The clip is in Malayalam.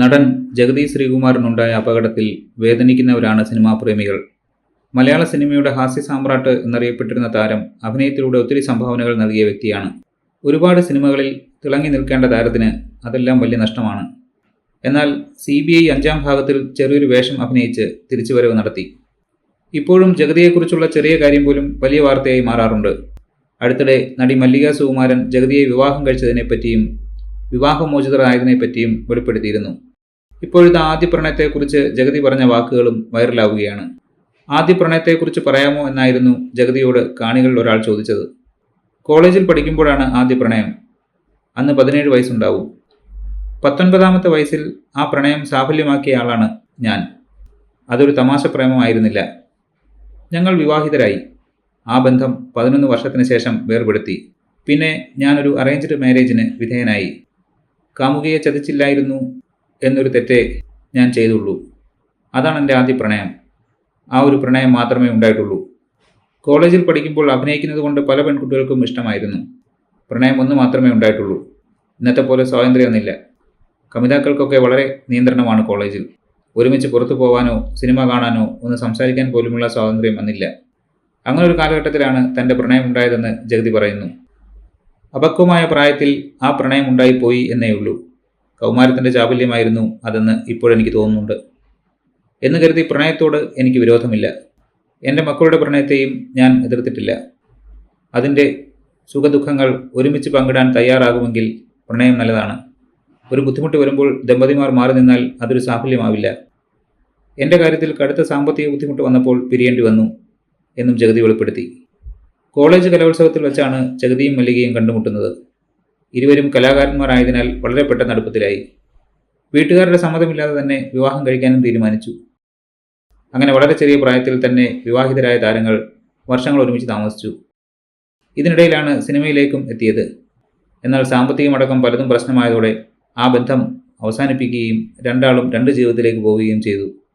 നടൻ ജഗതി ശ്രീകുമാറിനുണ്ടായ അപകടത്തിൽ വേദനിക്കുന്നവരാണ് സിനിമാ പ്രേമികൾ. മലയാള സിനിമയുടെ ഹാസ്യ സാമ്രാട്ട് എന്നറിയപ്പെട്ടിരുന്ന താരം അഭിനയത്തിലൂടെ ഒത്തിരി സംഭാവനകൾ നൽകിയ വ്യക്തിയാണ്. ഒരുപാട് സിനിമകളിൽ തിളങ്ങി നിൽക്കേണ്ട താരത്തിന് അതെല്ലാം വലിയ നഷ്ടമാണ്. എന്നാൽ സി ബി ഐ അഞ്ചാം ഭാഗത്തിൽ ചെറിയൊരു വേഷം അഭിനയിച്ച് തിരിച്ചുവരവ് നടത്തി. ഇപ്പോഴും ജഗതിയെക്കുറിച്ചുള്ള ചെറിയ കാര്യം പോലും വലിയ വാർത്തയായി മാറാറുണ്ട്. അടുത്തിടെ നടി മല്ലിക സുകുമാരൻ ജഗതിയെ വിവാഹം കഴിച്ചതിനെപ്പറ്റിയും വിവാഹമോചിതരായതിനെപ്പറ്റിയും വെളിപ്പെടുത്തിയിരുന്നു. ഇപ്പോഴത്തെ ആദ്യ പ്രണയത്തെക്കുറിച്ച് ജഗതി പറഞ്ഞ വാക്കുകളും വൈറലാവുകയാണ്. ആദ്യ പ്രണയത്തെക്കുറിച്ച് പറയാമോ എന്നായിരുന്നു ജഗതിയോട് കാണികളിൽ ഒരാൾ ചോദിച്ചത്. കോളേജിൽ പഠിക്കുമ്പോഴാണ് ആദ്യ പ്രണയം അന്ന് പതിനേഴ് വയസ്സുണ്ടാവും. പത്തൊൻപതാമത്തെ വയസ്സിൽ ആ പ്രണയം സാഫല്യമാക്കിയ ആളാണ് ഞാൻ. അതൊരു തമാശ പ്രേമമായിരുന്നില്ല. ഞങ്ങൾ വിവാഹിതരായി. ആ ബന്ധം പതിനൊന്ന് വർഷത്തിന് ശേഷം വേർപെടുത്തി. പിന്നെ ഞാനൊരു അറേഞ്ച്ഡ് മാരേജിന് വിധേയനായി. കാമുകിയെ ചതിച്ചില്ലായിരുന്നു എന്നൊരു തെറ്റേ ഞാൻ ചെയ്തുള്ളൂ. അതാണ് എന്റെ ആദ്യ പ്രണയം. ആ ഒരു പ്രണയം മാത്രമേ ഉണ്ടായിട്ടുള്ളൂ. കോളേജിൽ പഠിക്കുമ്പോൾ അഭിനയിക്കുന്നത് കൊണ്ട് പല പെൺകുട്ടികൾക്കും ഇഷ്ടമായിരുന്നു. പ്രണയം ഒന്ന് മാത്രമേ ഉണ്ടായിട്ടുള്ളൂ. ഇന്നത്തെ പോലെ സ്വാതന്ത്ര്യമൊന്നുമില്ല കമിതാക്കൾക്കൊക്കെ വളരെ നിയന്ത്രണമാണ് കോളേജിൽ. ഒരുമിച്ച് പുറത്തു പോകാനോ സിനിമ കാണാനോ ഒന്ന് സംസാരിക്കാൻ പോലുമുള്ള സ്വാതന്ത്ര്യം അന്നില്ല അങ്ങനെ ഒരു കാലഘട്ടത്തിലാണ് തന്റെ പ്രണയം ഉണ്ടായതെന്ന് ജഗതി പറയുന്നു. അപക്വമായ പ്രായത്തിൽ ആ പ്രണയം ഉണ്ടായിപ്പോയി എന്നേ ഉള്ളൂ. കൗമാരത്തിന്റെ ചാബല്യമായിരുന്നു അതെന്ന് ഇപ്പോഴെനിക്ക് തോന്നുന്നുണ്ട്. എന്ന് കരുതി പ്രണയത്തോട് എനിക്ക് വിരോധമില്ല. എന്റെ മക്കളുടെ പ്രണയത്തെയും ഞാൻ എതിർത്തിട്ടില്ല. അതിന്റെ സുഖദുഃഖങ്ങൾ ഒരുമിച്ച് പങ്കിടാൻ തയ്യാറാകുമെങ്കിൽ പ്രണയം നല്ലതാണ്. ഒരു ബുദ്ധിമുട്ട് വരുമ്പോൾ ദമ്പതിമാർ മാറി നിന്നാൽ അതൊരു സാഫല്യമാവില്ല. എന്റെ കാര്യത്തിൽ കടുത്ത സാമ്പത്തിക ബുദ്ധിമുട്ട് വന്നപ്പോൾ പിരിയേണ്ടി വന്നു എന്നും ജഗതി വെളിപ്പെടുത്തി. കോളേജ് കലോത്സവത്തിൽ വെച്ചാണ് ജഗതിയും മല്ലികയും കണ്ടുമുട്ടുന്നത്. ഇരുവരും കലാകാരന്മാരായതിനാൽ വളരെ പെട്ടെന്ന് അടുപ്പത്തിലായി. വീട്ടുകാരുടെ സമ്മതമില്ലാതെ തന്നെ വിവാഹം കഴിക്കാനും തീരുമാനിച്ചു. അങ്ങനെ വളരെ ചെറിയ പ്രായത്തിൽ തന്നെ വിവാഹിതരായ താരങ്ങൾ വർഷങ്ങൾ ഒരുമിച്ച് താമസിച്ചു. ഇതിനിടയിലാണ് സിനിമയിലേക്കും എത്തിയത്. എന്നാൽ സാമ്പത്തികമടക്കം പലതും പ്രശ്നമായതോടെ ആ ബന്ധം അവസാനിപ്പിക്കുകയും രണ്ടാളും രണ്ട് ജീവിതത്തിലേക്ക് പോവുകയും ചെയ്തു.